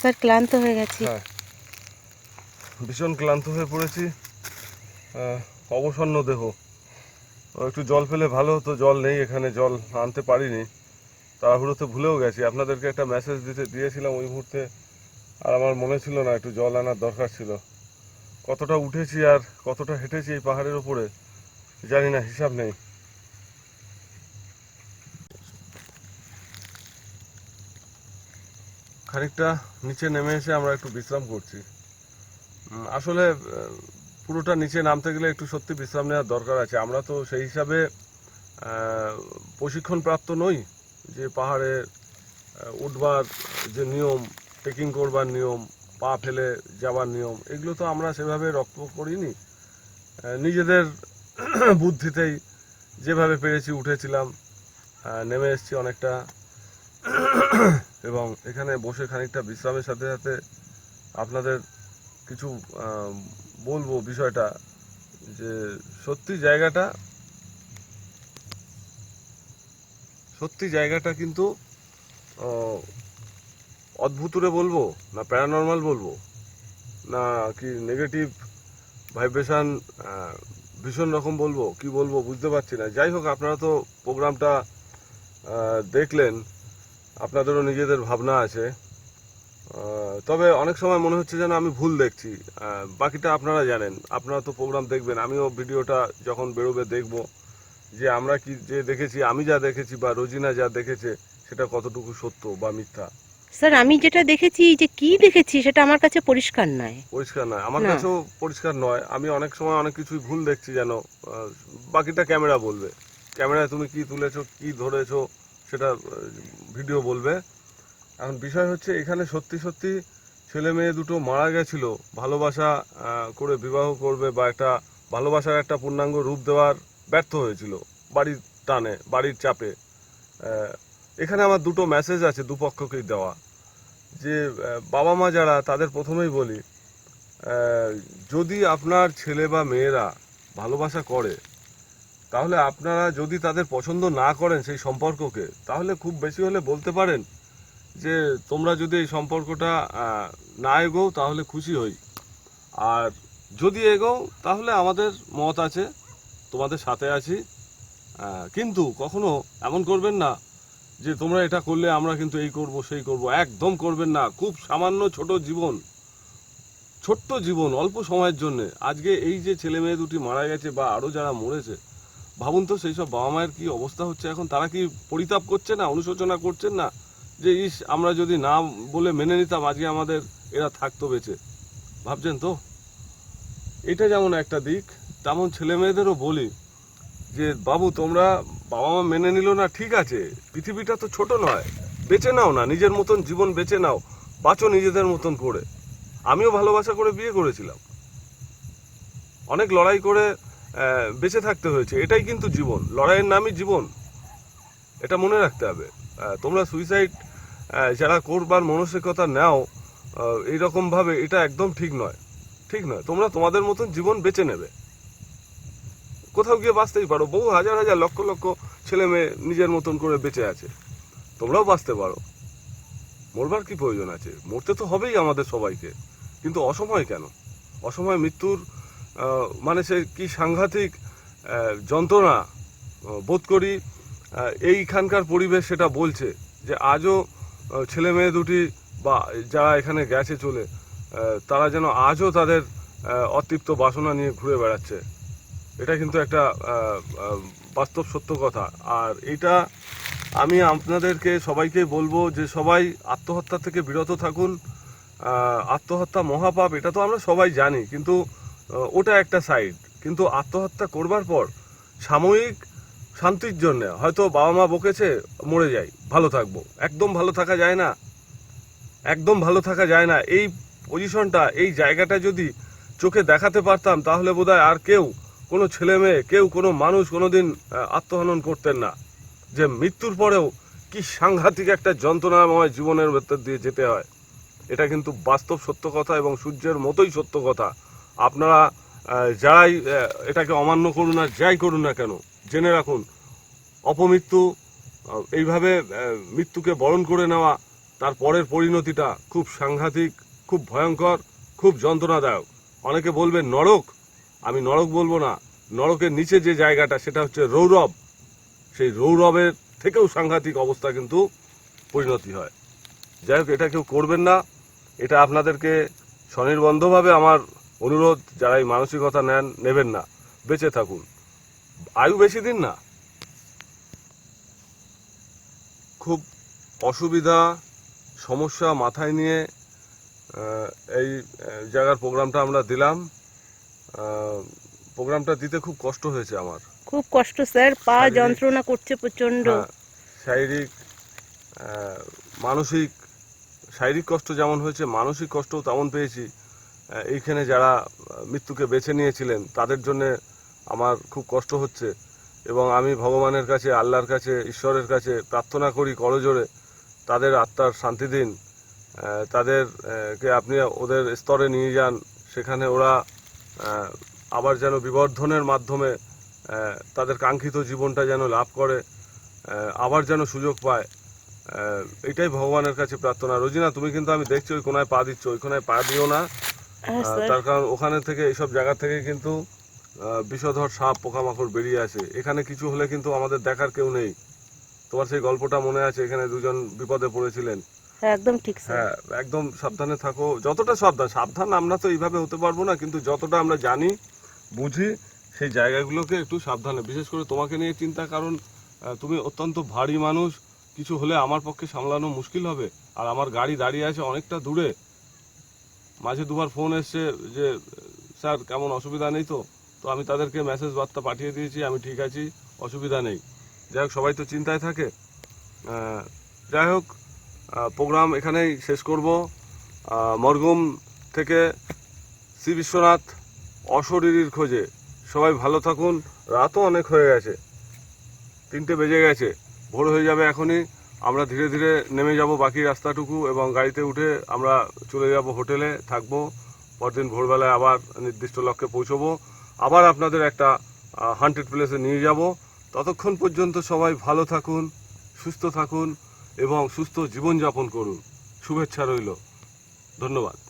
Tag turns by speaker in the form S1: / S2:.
S1: Sir, ক্লান্ত হয়ে গেছি।
S2: হ্যাঁ। ভীষণ ক্লান্ত হয়ে পড়েছি। অবসন্ন দেহ। একটু জল পেলে ভালো হতো, জল নেই এখানে, জল আনতে পারিনি। তাড়াহুড়োতে ভুলেও গেছি। আপনাদেরকে একটা মেসেজ দিতে, দিয়েছিলাম ওই মুহূর্তে, আর আমার মনে ছিল না, একটু জল আনার দরকার ছিল। কতটা উঠেছি আর কতটা হেঁটেছি এই পাহাড়ের ওপরে জানি না, হিসাব নেই। খানিকটা নিচে নেমে এসে আমরা একটু বিশ্রাম করছি। আসলে পুরোটা নিচে নামতে গেলে একটু সত্যি বিশ্রাম নেওয়ার দরকার আছে। আমরা তো সেই হিসাবে আহ, প্রশিক্ষণ প্রাপ্ত নই যে পাহাড়ে উঠবার যে নিয়ম ট্রেকিং করবার নিয়ম পা ফেলে যাওয়ার নিয়ম এগুলো তো আমরা সেভাবে রক্ত করিনি নিজেদের বুদ্ধিতেই যেভাবে পেরেছি উঠেছিলাম নেমে এসেছি অনেকটা। এবং এখানে বসে খানিকটা বিশ্রামের সাথে সাথে আপনাদের কিছু বলব বিষয়টা যে সত্যি জায়গাটা সত্যি জায়গাটা কিন্তু অদ্ভুতুরে বলব না প্যারানর্মাল বলব না কি নেগেটিভ ভাইব্রেশান ভীষণ রকম বলব, কি বলব বুঝতে পারছি না। যাই হোক, আপনারা তো প্রোগ্রামটা দেখলেন। আপনাদেরও নিজেদের ভাবনা আছে। তবে অনেক সময় মনে হচ্ছে যেন আমি ভুল দেখছি। বাকিটা আপনারা জানেন। আপনারা তো প্রোগ্রাম দেখবেন। আমিও ভিডিওটা যখন বেরোবে দেখব যে আমরা কি যে দেখেছি আমি যা দেখেছি বা রোজিনা যা দেখেছে সেটা কতটুকু সত্য বা মিথ্যা।
S1: স্যার আমি যেটা দেখেছি যে কি দেখেছি সেটা আমার কাছে পরিষ্কার নয়।
S2: পরিষ্কার নয়। আমার কাছেও পরিষ্কার নয়। আমি অনেক সময় অনেক কিছুই ভুল দেখছি যেন বাকিটা ক্যামেরা বলবে। ক্যামেরায় তুমি কি তুলেছো কি ধরেছো সেটা ভিডিও বলবে। এখন বিষয় হচ্ছে, এখানে সত্যি সত্যি ছেলে মেয়ে দুটো মারা গেছিল। ভালোবাসা করে বিবাহ করবে বা একটা ভালোবাসার একটা পূর্ণাঙ্গ রূপ দেওয়ার ব্যর্থ হয়েছিল বাড়ির টানে, বাড়ির চাপে। এখানে আমার দুটো মেসেজ আছে দুপক্ষকেই দেওয়া। যে বাবা মা যারা, তাদের প্রথমেই বলি যদি আপনার ছেলে বা মেয়েরা ভালোবাসা করে তাহলে আপনারা যদি তাদের পছন্দ না করেন সেই সম্পর্ককে, তাহলে খুব বেশি হলে বলতে পারেন যে তোমরা যদি এই সম্পর্কটা না এগোও তাহলে খুশি হই। আর যদি এগোও তাহলে আমাদের মত আছে, তোমাদের সাথে আছি। কিন্তু কখনো এমন করবেন না যে তোমরা এটা করলে আমরা কিন্তু এই করব, সেই করব। একদম করবেন না। খুব সামান্য ছোট জীবন, ছোট্ট জীবন অল্প সময়ের জন্য। আজকে এই যে ছেলে মেয়ে দুটি মারা গেছে বা আরও যারা মরেছে ভাবুন তো, সেই সব বাবা মায়ের কি অবস্থা হচ্ছে এখন? তারা কি পরিতাপ করছে না, অনুশোচনা করছেন না? যে ইস, আমরা যদি না বলে মেনে নিতাম, আজকে আমাদের এরা থাকতো বেঁচে। ভাবছেন তো? এটা যেমন একটা দিক, তেমন ছেলে মেয়েদেরও বলি যে, বাবু, তোমরা বাবা মা মেনে নিল না, ঠিক আছে। পৃথিবীটা তো ছোট নয়। বেঁচে নাও না, নিজের মতন জীবন বেঁচে নাও। বাঁচো নিজেদের মতন করে। আমিও ভালোবাসা করে বিয়ে করেছিলাম। অনেক লড়াই করে বেঁচে থাকতে হয়েছে। এটাই কিন্তু জীবন। লড়াইয়ের নামই জীবন। এটা মনে রাখতে হবে। তোমরা সুইসাইড যারা করবার মানসিকতা নাও এইরকমভাবে এটা একদম ঠিক নয়। ঠিক নয়। তোমরা তোমাদের মতন জীবন বেছে নেবে। কোথাও গিয়ে বাঁচতেই পারো। বহু হাজার হাজার লক্ষ লক্ষ ছেলে মেয়ে নিজের মতন করে বেঁচে আছে। তোমরাও বাঁচতে পারো। মরবার কি প্রয়োজন আছে? মরতে তো হবেই আমাদের সবাইকে। কিন্তু অসময় কেন? অসময় মৃত্যুর মানে সে কি সাংঘাতিক যন্ত্রণা বোধ করি এইখানকার পরিবেশ সেটা বলছে যে আজও ছেলে মেয়ে দুটি বা যারা এখানে গেছে চলে তারা যেন আজও তাদের অতৃপ্ত বাসনা নিয়ে ঘুরে বেড়াচ্ছে। এটা কিন্তু একটা বাস্তব সত্য কথা। আর এটা আমি আপনাদেরকে, সবাইকে বলব যে সবাই আত্মহত্যা থেকে বিরত থাকুন। আত্মহত্যা মহাপাপ, এটা তো আমরা সবাই জানি। কিন্তু ওটা একটা সাইড কিন্তু আত্মহত্যা করবার পর সাময়িক শান্তির জন্য হয়তো বাবা মা বকেছে, মরে যাই, ভালো থাকব। একদম ভালো থাকা যায় না। একদম ভালো থাকা যায় না। এই পজিশনটা এই জায়গাটা যদি চোখে দেখাতে পারতাম, তাহলে বোধহয় আর কেউ, কোনো ছেলে মেয়ে, কেউ, কোনো মানুষ কোনো দিন আত্মহনন করতেন না। যে মৃত্যুর পরেও কি সাংঘাতিক একটা যন্ত্রণাময় জীবনের ভেতর দিয়ে যেতে হয়, এটা কিন্তু বাস্তব সত্য কথা এবং সূর্যের মতোই সত্য কথা। আপনারা যারাই এটাকে অমান্য করুন আর যাই করুন না কেন, জেনে রাখুন, অপমৃত্যু এইভাবে মৃত্যুকে বরণ করে নেওয়া তারপরের পরিণতিটা খুব সাংঘাতিক, খুব ভয়ঙ্কর, খুব যন্ত্রণাদায়ক। অনেকে বলবে নরক? আমি নরক বলব না। নরকের নিচে যে জায়গাটা, সেটা হচ্ছে রৌরব। সেই রৌরবের থেকেও সাংঘাতিক অবস্থা কিন্তু পরিণতি হয়। যাই হোক, এটা কেউ করবেন না। এটা আপনাদেরকে স্বনির্বন্ধভাবে আমার অনুরোধ যারা এই মানসিকতা নেন নেবেন না। বেঁচে থাকুন। আয়ু বেশি দিন না। খুব অসুবিধা সমস্যা মাথায় নিয়ে এই জায়গার প্রোগ্রামটা আমরা দিলাম। প্রোগ্রামটা দিতে খুব কষ্ট হয়েছে আমার।
S1: খুব কষ্ট স্যার। পা যন্ত্রণা করছে প্রচণ্ড
S2: হ্যাঁ, শারীরিক মানসিক শারীরিক কষ্ট যেমন হয়েছে মানসিক কষ্টও তেমন পেয়েছি। এইখানে যারা মৃত্যুকে বেছে নিয়েছিলেন তাদের জন্য আমার খুব কষ্ট হচ্ছে এবং আমি ভগবানের কাছে আল্লাহর কাছে ঈশ্বরের কাছে প্রার্থনা করি করজোরে তাদের আত্মার শান্তি দিন। আহ, তাদের আহ, কে আপনি ওদের স্তরে নিয়ে যান সেখানে ওরা আবার যেন বিবর্ধনের মাধ্যমে তাদের কাঙ্ক্ষিত জীবনটা যেন লাভ করে আবার যেন সুযোগ পায়। এটাই ভগবানের কাছে প্রার্থনা। রোজিনা তুমি কিন্তু আমি দেখছি ওই কোনায় পা দিচ্ছ ওই কোনায় পা দিও না। তার কারণ ওখানে থেকে এইসব জায়গা থেকে কিন্তু বিষধর সাপ পোকামাকড় বেরিয়ে আসে। এখানে কিছু হলে কিন্তু আমাদের দেখার কেউ নেই। তোমার সেই গল্পটা মনে আছে? এখানে দুজন বিপদে পড়েছিলেন।
S1: হ্যাঁ একদম ঠিক
S2: হ্যাঁ একদম সাবধানে থাকো। যতটা সাবধান সাবধান আমরা তো এইভাবে হতে পারব না কিন্তু যতটা আমরা জানি বুঝি সেই জায়গাগুলোকে একটু সাবধানে। বিশেষ করে তোমাকে নিয়ে চিন্তা কারণ তুমি অত্যন্ত ভারী মানুষ। কিছু হলে আমার পক্ষে সামলানো মুশকিল হবে। আর আমার গাড়ি দাঁড়িয়ে আছে অনেকটা দূরে। মাঝে দুবার ফোন এসছে যে, স্যার, কেমন অসুবিধা নেই তো? তো আমি তাদেরকে মেসেজ বার্তা পাঠিয়ে দিয়েছি, আমি ঠিক আছি, অসুবিধা নেই। যাই হোক, সবাই তো চিন্তায় থাকে। যাই হোক প্রোগ্রাম এখানেই শেষ করব। মরগুম থেকে শ্রী বিশ্বনাথ অশরীরীর খোঁজে। সবাই ভালো থাকুন। রাতও অনেক হয়ে গেছে। তিনটে বেজে গেছে। ভোর হয়ে যাবে এখনই। আমরা ধীরে ধীরে নেমে যাব বাকি রাস্তাটুকু এবং গাড়িতে উঠে আমরা চলে যাব হোটেলে থাকব। পরদিন ভোরবেলায় আবার নির্দিষ্ট লক্ষ্যে পৌঁছবো। আবার আপনাদের একটা হান্টেড প্লেসে নিয়ে যাব। ততক্ষণ পর্যন্ত সবাই ভালো থাকুন, সুস্থ থাকুন এবং সুস্থ জীবনযাপন করুন। শুভেচ্ছা রইল। ধন্যবাদ।